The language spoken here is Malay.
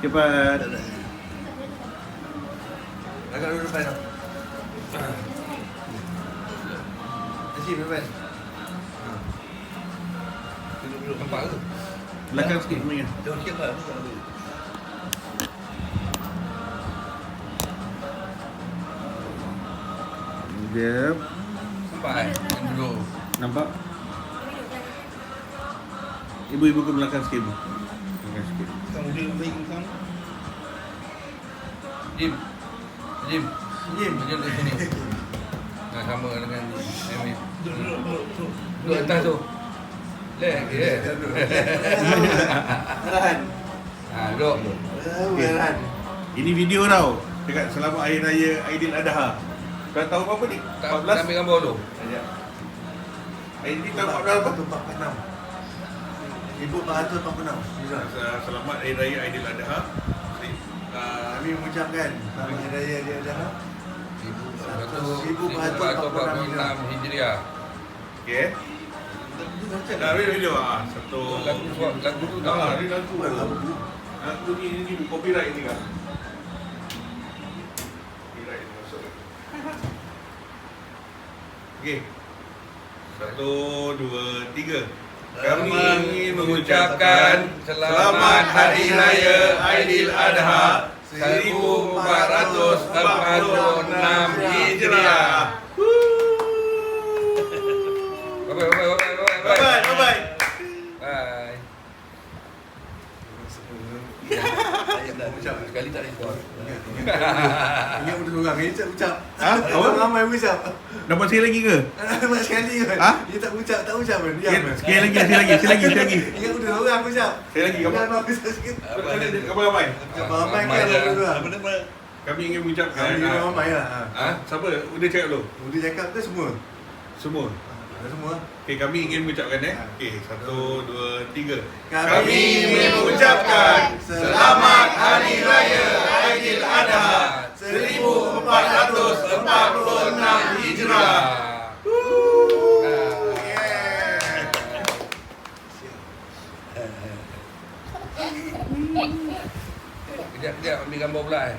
Cepat. Agak dulu depan tau. Nanti depan. Duduk-duduk. Ke? Belakang sikit semuanya. Jauh sikit. Bukan dulu. Jep. Nampak. Nampak? Ibu-ibu ke belakang sikit, ibu. Kamu. Jim. Jim. Jim. Jim di sini. Nah, sama dengan Amy. Duduk, duduk, duduk, duduk. Duduk atas tu. Leh, eh. Arahan. Ha, duduk. Ini video tau. Dekat selamat Hari Raya Aidil Adha. Kau tahu apa ni? Tak 14? ambil gambar dulu. Sekejap. Aidil tahu 14 apa? 1446. Ibu 446. Nizam. Selamat Hari Raya Aidil Adha. Uh, Kami mengucapkan Selamat Hari Raya Dia Adha. Seribu beratus empat puluh enam Hijriah. okay. Dah video video ah. Satu. Lagu lagu tu tak Ah, apa. ni lagu. Lagu ni ni copyright ni kan. Copyright ni masuk. Okey. Satu, dua, tiga. Kami ingin mengucapkan Selamat Hari Raya Aidil Adha 1446 Hijriah. Bye bye bye Ucap. Sekali tak rekod. Ingat betul orang. Ini tak ucap. Ha? Apa? Ramai ucap. Dapat sekali lagi ke? Ramai sekali kan. Ha? Dia tak ucap, tak ucap pun. Diam. Sekali lagi, sekali lagi, sekali lagi, sekali lagi. Ingat betul orang ucap. Sekali lagi, kamu. Jangan aku sikit. Kamu ramai. Ramai kan Ramai betul dah. lah. Kami ingin mengucapkan. Kami ah, ramai lah. Ha? Siapa? Udah cakap dulu. Udah cakap ke semua? Semua. Ada semua. Okey, kami ingin mengucapkan eh. Okey, satu, dua, tiga. Kami ingin mengucapkan Hijrah. Kejap, kejap ambil gambar pula eh.